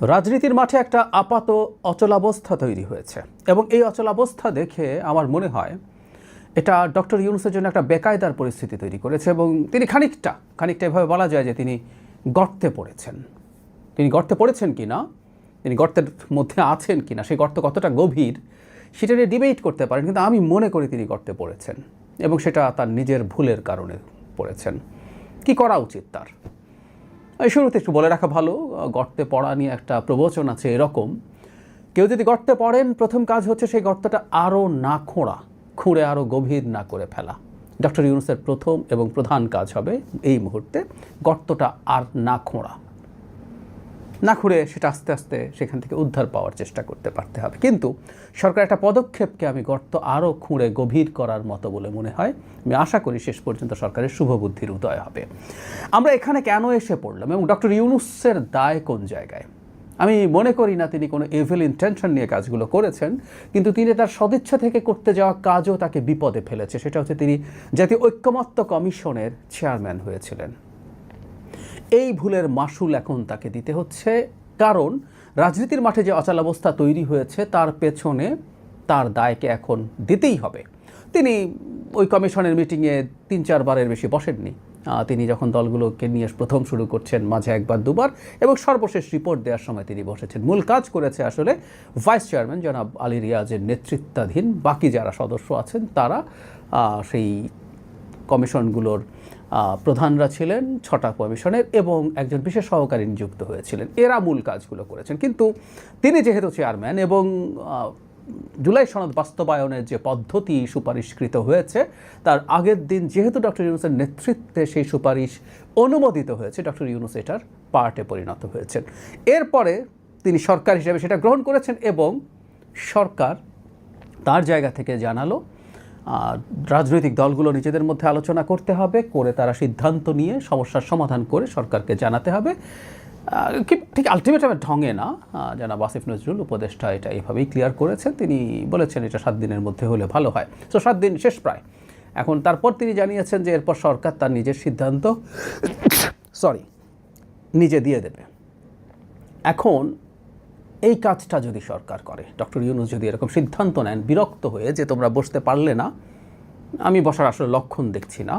রাজনীতির মাঠে একটা আপাত অচলাবস্থা তৈরি হয়েছে। এবং এই অচলাবস্থা দেখে আমার মনে হয় এটা ডক্টর ইউনুসের জন্য একটা বেকায়দার পরিস্থিতি তৈরি করেছে এবং তিনি খানিকটা খানিকটা এভাবে বলা যায় যে তিনি গর্তে পড়েছেন। তিনি গর্তে পড়েছেন কি না? তিনি গর্তের মধ্যে আছেন কি না? সেই গর্ত কতটা গভীর? সেটা নিয়ে ডিবেট করতে পারেন, কিন্তু আমি মনে করি তিনি গর্তে পড়েছেন এবং সেটা তার নিজের ভুলের কারণে পড়েছেন। কি করা উচিত তার? শুরুতে একটু বলে রাখা ভালো, গর্তে পড়া নিয়ে একটা প্রবচন আছে এরকম। কেউ যদি গর্তে পড়েন, প্রথম কাজ হচ্ছে সেই গর্তটা আরও না খোঁড়া, খুঁড়ে আরও গভীর না করে ফেলা। ডক্টর ইউনুসের প্রথম এবং প্রধান কাজ হবে এই মুহূর্তে গর্তটা আর না খোঁড়া। না খুঁড়ে সেটা আস্তে আস্তে সেখান থেকে উদ্ধার পাওয়ার চেষ্টা করতে পারতে হবে। কিন্তু সরকার একটা পদক্ষেপকে আমি গর্ত আরও খুঁড়ে গভীর করার মতো বলে মনে হয়। আমি আশা করি শেষ পর্যন্ত সরকারের শুভবুদ্ধির উদয় হবে। আমরা এখানে কেন এসে পড়লাম এবং ডক্টর ইউনুসের দায় কোন জায়গায়? আমি মনে করি না তিনি কোনো এভিল ইন্টেনশন নিয়ে কাজগুলো করেছেন, কিন্তু তিনি তার সদিচ্ছা থেকে করতে যাওয়া কাজও তাকে বিপদে ফেলেছে। সেটা হচ্ছে তিনি জাতীয় ঐক্যমত্য কমিশনের চেয়ারম্যান হয়েছিলেন। এই ভুলের মাসুল এখন তাকে দিতে হচ্ছে। কারণ রাজনীতির মাঠে যে অচলাবস্থা তৈরি হয়েছে, তার পেছনে তার দায়কে এখন দিতেই হবে। তিনি ওই কমিশনের মিটিংয়ে তিন চারবারের বেশি বসেননি। তিনি যখন দলগুলোকে নিয়ে প্রথম শুরু করছেন, মাঝে একবার দুবার, এবং সর্বশেষ রিপোর্ট দেওয়ার সময় তিনি বসেছেন। মূল কাজ করেছে আসলে ভাইস চেয়ারম্যান জনাব আলী রিয়াজের নেতৃত্বাধীন বাকি যারা সদস্য আছেন, তারা সেই কমিশনগুলোর প্রধানরা ছিলেন, ছটা কমিশনের এবং একজন বিশেষ সহকারী নিযুক্ত হয়েছিলেন। এরা মূল কাজগুলো করেছেন। কিন্তু তিনি যেহেতু চেয়ারম্যান এবং জুলাই সনদ বাস্তবায়নের যে পদ্ধতি সুপারিশকৃত হয়েছে, তার আগের দিন যেহেতু ডক্টর ইউনুসের নেতৃত্বে সেই সুপারিশ অনুমোদিত হয়েছে, ডক্টর ইউনুস এটার পার্টে পরিণত হয়েছেন। এরপরে তিনি সরকার হিসেবে সেটা গ্রহণ করেছেন এবং সরকার তার জায়গা থেকে জানালো রাজনৈতিক দলগুলো নিজেদের মধ্যে আলোচনা করতে হবে করে তারা সিদ্ধান্ত নিয়ে সমস্যার সমাধান করে সরকারকে জানাতে হবে। ঠিক আলটিমেটামের ঢঙে না আহ, বাসিফ নজরুল উপদেষ্টা এটা এইভাবেই ক্লিয়ার করেছেন। তিনি বলেছেন এটা সাত দিনের মধ্যে হলে ভালো হয়। তো সাত দিন শেষ প্রায়। এখন তারপর তিনি জানিয়েছেন যে এরপর সরকার তার নিজের সিদ্ধান্ত সরি নিজে দিয়ে দেবে। এখন এই কাজটা যদি সরকার করে, ডক্টর ইউনুস যদি এরকম সিদ্ধান্ত নেন, বিরক্ত হয়ে যে তোমরা বসতে পারলে না, আমি বসার আসলে লক্ষণ দেখছি না।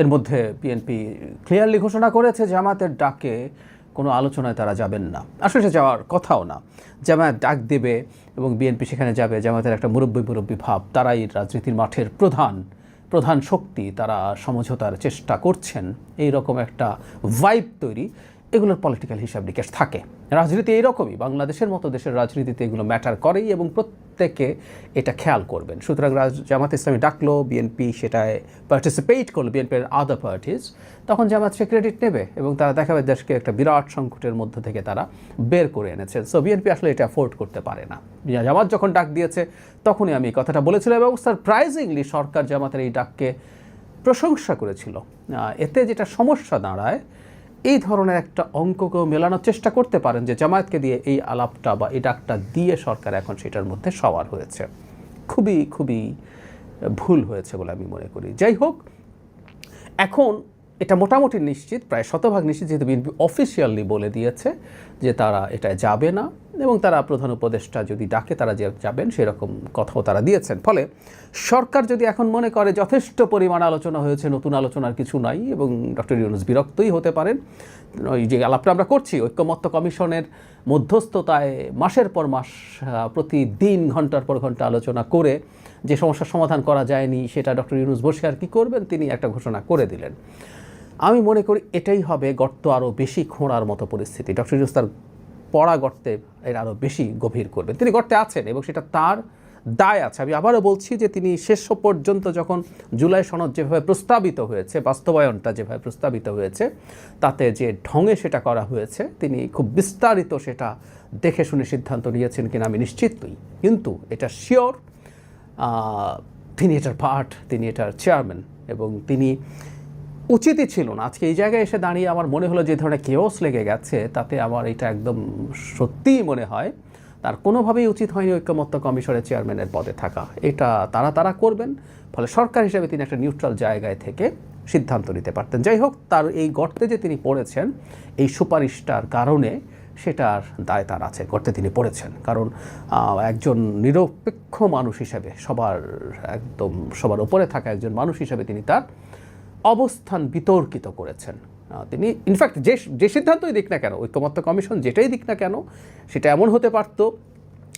এর মধ্যে বিএনপি ক্লিয়ারলি ঘোষণা করেছে জামাতের ডাকে কোনো আলোচনায় তারা যাবেন না। আসলে সে যাওয়ার কথাও না। জামায়াত ডাক দেবে এবং বিএনপি সেখানে যাবে, জামায়াতের একটা মুরব্বী মুরব্বী ভাব, তারাই রাজনীতির মাঠের প্রধান প্রধান শক্তি, তারা সমঝোতার চেষ্টা করছেন। এই রকম একটা ভাইব তৈরি। এগুলোর পলিটিক্যাল হিসাব নিকেশ থাকে। রাজনীতি এইরকমই, বাংলাদেশের মতো দেশের রাজনীতিতে এগুলো ম্যাটার করেই এবং প্রত্যেকে এটা খেয়াল করবেন। সুতরাং জামাত ইসলামী ডাকলো বিএনপি সেটায় পার্টিসিপেট করল বিএনপির আদার পার্টিস তখন জামাত সে ক্রেডিট নেবে এবং তারা দেখাবে দেশকে একটা বিরাট সংকটের মধ্য থেকে তারা বের করে এনেছে। সো বিএনপি আসলে এটা অ্যাফোর্ড করতে পারে না। জামাত যখন ডাক দিয়েছে, তখনই আমি এই কথাটা বলেছিলাম এবং সারপ্রাইজিংলি সরকার জামাতের এই ডাককে প্রশংসা করেছিল। এতে যেটা সমস্যা দাঁড়ায় এই ধরনের একটা অঙ্ককেও মেলানোর চেষ্টা করতে পারেন যে জামায়াতকে দিয়ে এই আলাপটা বা এই ডাকটা দিয়ে সরকার এখন সেটার মধ্যে সওয়ার হয়েছে। খুবই খুবই ভুল হয়েছে বলে আমি মনে করি। যাই হোক, এখন এটা মোটামুটি নিশ্চিত, প্রায় শতভাগ নিশ্চিত, যেহেতু বিএনপি অফিসিয়ালি বলে দিয়েছে যে তারা এটা যাবে না এবং তারা প্রধান উপদেষ্টা যদি ডাকে তারা যে যাবেন সেরকম কথাও তারা দিয়েছেন। ফলে সরকার যদি এখন মনে করে যথেষ্ট পরিমাণ আলোচনা হয়েছে, নতুন আলোচনার কিছু নাই এবং ডক্টর ইউনুস বিরক্তই হতে পারেন। ওই যে আলাপটা আমরা করছি, ঐক্যমত্য কমিশনের মধ্যস্থতায় মাসের পর মাস প্রতিদিন ঘণ্টার পর ঘণ্টা আলোচনা করে যে সমস্যার সমাধান করা যায়নি, সেটা ডক্টর ইউনুস বসে আর কি করবেন, তিনি একটা ঘোষণা করে দিলেন। আমি মনে করি এটাই হবে গর্ত আরও বেশি খোঁড়ার মতো পরিস্থিতি। ডক্টর ইউনুস তার পড়া গর্তে এর আরও বেশি গভীর করবেন। তিনি গর্তে আছেন এবং সেটা তার দায় আছে। আমি আবারও বলছি যে তিনি শেষ পর্যন্ত যখন জুলাই সনদ যেভাবে প্রস্তাবিত হয়েছে, বাস্তবায়নটা যেভাবে প্রস্তাবিত হয়েছে, তাতে যে ঢঙে সেটা করা হয়েছে, তিনি খুব বিস্তারিত সেটা দেখে শুনে সিদ্ধান্ত নিয়েছেন কিনা আমি নিশ্চিত নই কিন্তু এটা শিওর তিনি এটার পার্ট, তিনি এটার চেয়ারম্যান এবং তিনি উচিতই ছিল না আজকে এই জায়গায় এসে দাঁড়িয়ে আমার মনে হলো যে ধরনের কেওস লেগে গেছে, তাতে আমার এটা একদম সত্যিই মনে হয়, তার কোনোভাবেই উচিত হয়নি ঐক্যমত্য কমিশনের চেয়ারম্যানের পদে থাকা। এটা তারা তারা করবেন, ফলে সরকার হিসেবে তিনি একটা নিউট্রাল জায়গায় থেকে সিদ্ধান্ত নিতে পারতেন। যাই হোক, তার এই গর্তে যে তিনি পড়েছেন, এই সুপারিশটার কারণে সেটার দায় তার আছে করতে তিনি পড়েছেন। কারণ একজন নিরপেক্ষ মানুষ হিসেবে, সবার একদম, সবার উপরে থাকা একজন মানুষ হিসেবে তিনি তার অবস্থান বিতর্কিত করেছেন। তিনি ইনফ্যাক্ট যে যে সিদ্ধান্তই দিক না কেন, ঐক্যমত্য কমিশন যেটাই দিক না কেন, সেটা এমন হতে পারত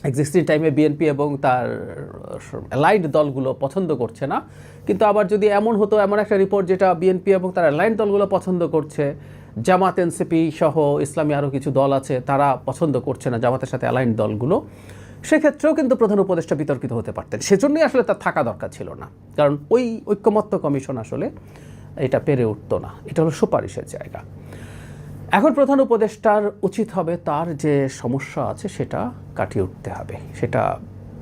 এক্সিস্টিং টাইমে বিএনপি এবং তার অ্যালাইন্ড দলগুলো পছন্দ করছে না। কিন্তু আবার যদি এমন হতো, এমন একটা রিপোর্ট যেটা বিএনপি এবং তার অ্যালাইন্ড দলগুলো পছন্দ করছে জামাত, এনসিপি সহ ইসলামী আরও কিছু দল আছে, তারা পছন্দ করছে না জামাতের সাথে অ্যালাইন্ড দলগুলো। সেক্ষেত্রেও কিন্তু প্রধান উপদেষ্টা বিতর্কিত হতে পারতেন। সেজন্যই আসলে তার থাকা দরকার ছিল না। কারণ ওই ঐক্যমত্য কমিশন আসলে এটা পেরে উঠতো না। এটা হলো সুপারিশের জায়গা। এখন প্রধান উপদেষ্টার উচিত হবে তার যে সমস্যা আছে, সেটা কাটিয়ে উঠতে হবে। সেটা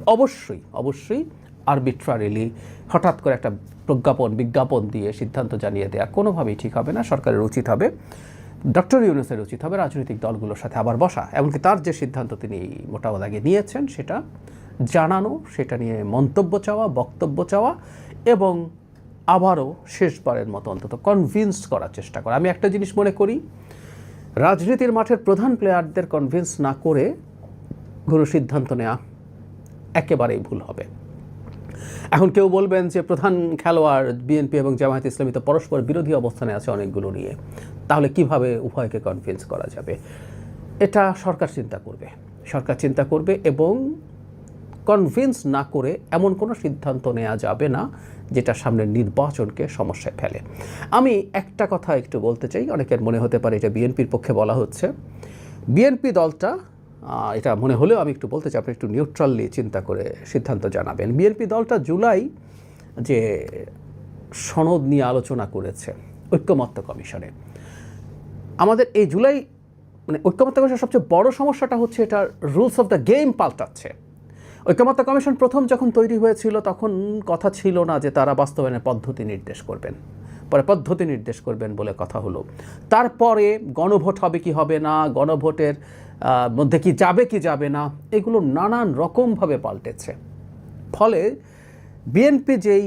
অবশ্যই অবশ্যই আরবিট্রারিলি হঠাৎ করে একটা প্রজ্ঞাপন, বিজ্ঞাপন দিয়ে সিদ্ধান্ত জানিয়ে দেওয়া কোনোভাবেই ঠিক হবে না, সরকারের উচিত হবে, ডক্টর ইউনুসের উচিত হবে রাজনৈতিক দলগুলোর সাথে আবার বসা, এমনকি তার যে সিদ্ধান্ত তিনি মোটামুটি আগে নিয়েছেন সেটা জানানো, সেটা নিয়ে মন্তব্য চাওয়া, বক্তব্য চাওয়া এবং আবারও শেষবারের মতো অন্তত কনভিন্স করার চেষ্টা করা। আমি একটা জিনিস মনে করি, রাজনীতির মাঠের প্রধান প্লেয়ারদের কনভিন্স না করে কোনো সিদ্ধান্ত নেওয়া একেবারেই ভুল হবে। এখন কেউ বলবেন যে প্রধান খেলোয়াড় বিএনপি এবং জামায়াত ইসলামী তো পরস্পর বিরোধী অবস্থানে আছে অনেকগুলো নিয়ে। তাহলে কীভাবে উভয়কে কনভিন্স করা যাবে? এটা সরকার চিন্তা করবে। সরকার চিন্তা করবে এবং কনভিন্স না করে এমন কোনো সিদ্ধান্ত নেওয়া যাবে না যেটা সামনের নির্বাচনকে সমস্যায় ফেলে। আমি একটা কথা একটু বলতে চাই, অনেকের মনে হতে পারে এটা বিএনপির পক্ষে বলা হচ্ছে। বিএনপি দলটা এটা মনে হলেও আমি একটু বলতে চাই, আপনি একটু নিউট্রালি চিন্তা করে সিদ্ধান্ত জানাবেন। বিএনপি দলটা জুলাই যে সনদ নিয়ে আলোচনা করেছে ঐক্যমত্য কমিশনে। আমাদের এই জুলাই মানে ঐক্যমত্য কমিশনের সবচেয়ে বড় সমস্যাটা হচ্ছে এটার রুলস অফ দ্য গেম পাল্টাচ্ছে। ঐক্যমত্য কমিশন প্রথম যখন তৈরি হয়েছিল, তখন কথা ছিল না যে তারা বাস্তবায়নের পদ্ধতি নির্দেশ করবেন। পরে পদ্ধতি নির্দেশ করবেন বলে কথা হলো। তারপরে গণভোট হবে কি হবে না, গণভোটের মধ্যে কি যাবে কি যাবে না, এগুলো নানান রকমভাবে পাল্টেছে। ফলে বিএনপি যেই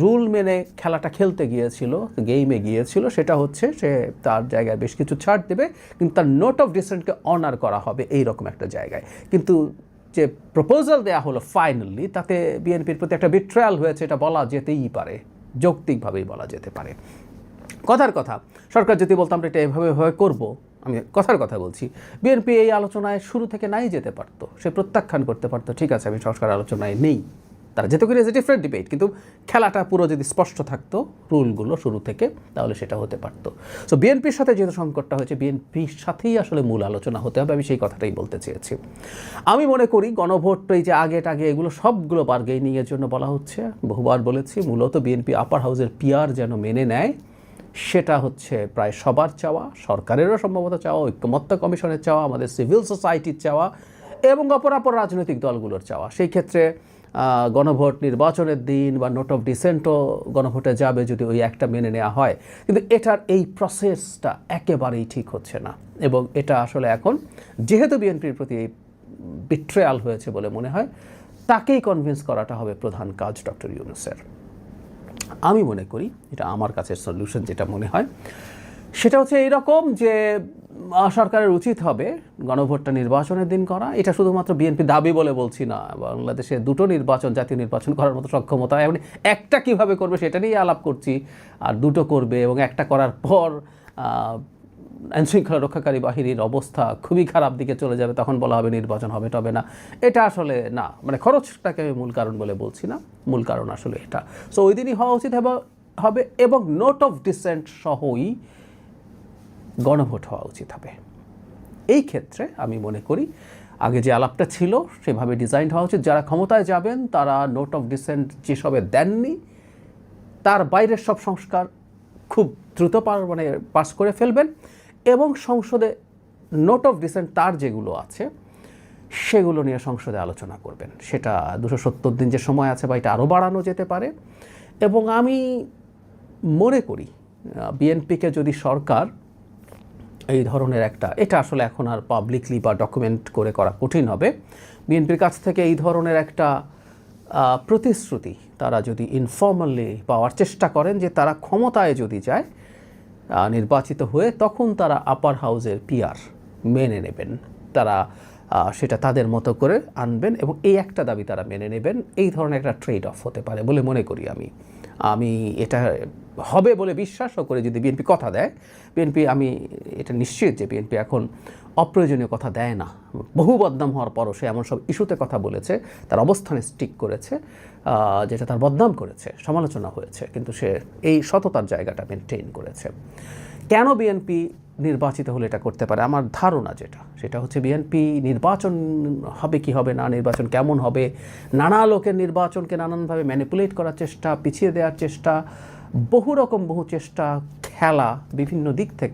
রুল মেনে খেলাটা খেলতে গিয়েছিল, গেইমে গিয়েছিল, সেটা হচ্ছে সে তার জায়গায় বেশ কিছু ছাড় দেবে, কিন্তু তার নোট অফ ডিসেন্টকে অনার করা হবে এই রকম একটা জায়গায়। কিন্তু যে প্রপোজাল দেয়া হলো ফাইনালি তাতে বিএনপির প্রতি একটা বিট্রায়াল হয়েছে, এটা বলা যেতেই পারে, যৌক্তিকভাবেই বলা যেতে পারে। কথার কথা, সরকার যদি বলতো আমরা এটা এভাবে এভাবে করব আমি কথার কথা বলছি। বিএনপি এই আলোচনায় শুরু থেকে নাই যেতে পারতো। সে প্রত্যাখ্যান করতে পারতো। ঠিক আছে, আমি সংস্কার আলোচনায় নেই। তারা যেতে করে ডিফারেন্ট ডিবেট কিন্তু খেলাটা পুরো যদি স্পষ্ট থাকতো, রুলগুলো শুরু থেকে, তাহলে সেটা হতে পারতো। সো বিএনপির সাথে যেহেতু সংকটটা হয়েছে, বিএনপির সাথেই আসলে মূল আলোচনা হতে হবে, আমি সেই কথাটাই বলতে চেয়েছি। আমি মনে করি গণভোট, এই যে আগে টাগে এগুলো সবগুলো বার্গেনিংয়ের জন্য বলা হচ্ছে। বহুবার বলেছি, মূলত বিএনপি আপার হাউসের পিয়ার যেন মেনে নেয় সেটা হচ্ছে প্রায় সবার চাওয়া, সরকারেরও সম্ভবত চাওয়া, ঐক্যমত্য কমিশনের চাওয়া, আমাদের সিভিল সোসাইটির চাওয়া এবং অপরাপর রাজনৈতিক দলগুলোর চাওয়া। সেই ক্ষেত্রে গণভোট নির্বাচনের দিন বা নোট অফ ডিসেন্টও গণভোটে যাবে যদি ওই একটা মেনে নেওয়া হয়। কিন্তু এটার এই প্রসেসটা একেবারেই ঠিক হচ্ছে না এবং এটা আসলে এখন যেহেতু বিএনপির প্রতি বিট্রেয়াল হয়েছে বলে মনে হয়, তাকেই কনভিন্স করাটা হবে প্রধান কাজ ডক্টর ইউনুসের। আমি মনে করি এটা আমার কাছে সলিউশন যেটা মনে হয়। সেটা হচ্ছে এইরকম যে সরকারের উচিত হবে গণভোটটা নির্বাচনের দিন করা। এটা শুধুমাত্র বিএনপি দাবি বলে বলছি না। বাংলাদেশে দুটো নির্বাচন, জাতীয় নির্বাচন করার মতো সক্ষমতা, এমন একটা কীভাবে করবে সেটা নিয়ে আলাপ করছি। আর দুটো করবে এবং একটা করার পর আইনশৃঙ্খলা রক্ষাকারী বাহিনীর অবস্থা খুবই খারাপ দিকে চলে যাবে, তখন বলা হবে নির্বাচন হবে, তবে না। এটা আসলে না মানে খরচটাকে আমি মূল কারণ বলে বলছি না, মূল কারণ আসলে এটা। সো ওই দিনই হওয়া উচিত হবে এবং নোট অফ ডিসেন্ট সহই গণভোট হওয়া উচিত হবে। এই ক্ষেত্রে আমি মনে করি, আগে যে আলাপটা ছিল, সেভাবে ডিজাইন হওয়া উচিত। যারা ক্ষমতায় যাবেন, তারা নোট অফ ডিসেন্ট যেসবে দেননি, তার বাইরের সব সংস্কার খুব দ্রুত মানে পাস করে ফেলবেন। এবং সংসদে নোট অফ ডিসেন্ট তার যেগুলো আছে, সেগুলো নিয়ে সংসদে আলোচনা করবেন। সেটা দুশো সত্তর দিন যে সময় আছে বা এটা আরও বাড়ানো যেতে পারে। এবং আমি মনে করি বিএনপিকে যদি সরকার এই ধরনের একটা, এটা আসলে এখন আর পাবলিকলি বা ডকুমেন্ট করে করা কঠিন হবে। বিএনপির কাছ থেকে এই ধরনের একটা প্রতিশ্রুতি তারা যদি ইনফর্মালি পাওয়ার চেষ্টা করেন যে তারা ক্ষমতায় যদি যায় নির্বাচিত হয়ে তখন তারা আপার হাউজের পিয়ার মেনে নেবেন। তারা সেটা তাদের মতো করে আনবেন এবং এই একটা দাবি তারা মেনে নেবেন। এই ধরনের একটা ট্রেড অফ হতে পারে বলে মনে করি আমি। আমি এটা হবে বলে বিশ্বাসও করে যদি বিএনপি কথা দেয়। বিএনপি আমি এটা নিশ্চিত যে বিএনপি এখন অপ্রয়োজনীয় কথা দেয় না। বহু বদনাম হওয়ার পরও সে এমন সব ইস্যুতে কথা বলেছে, তার অবস্থানে স্টিক করেছে যেটা তার বদনাম করেছে, সমালোচনা হয়েছে, কিন্তু সে এই সততার জায়গাটা মেনটেন করেছে। কেন বিএনপি নির্বাচিত হলে এটা করতে পারে। আমার ধারণা যেটা, সেটা হচ্ছে বিএনপি নির্বাচন হবে কি হবে না, নির্বাচন কেমন হবে, নানা লোকের নির্বাচনকে নানানভাবে ম্যানিপুলেট করার চেষ্টা, পিছিয়ে দেওয়ার চেষ্টা, বহু রকম বহু চেষ্টা, খেলা বিভিন্ন দিক থেকে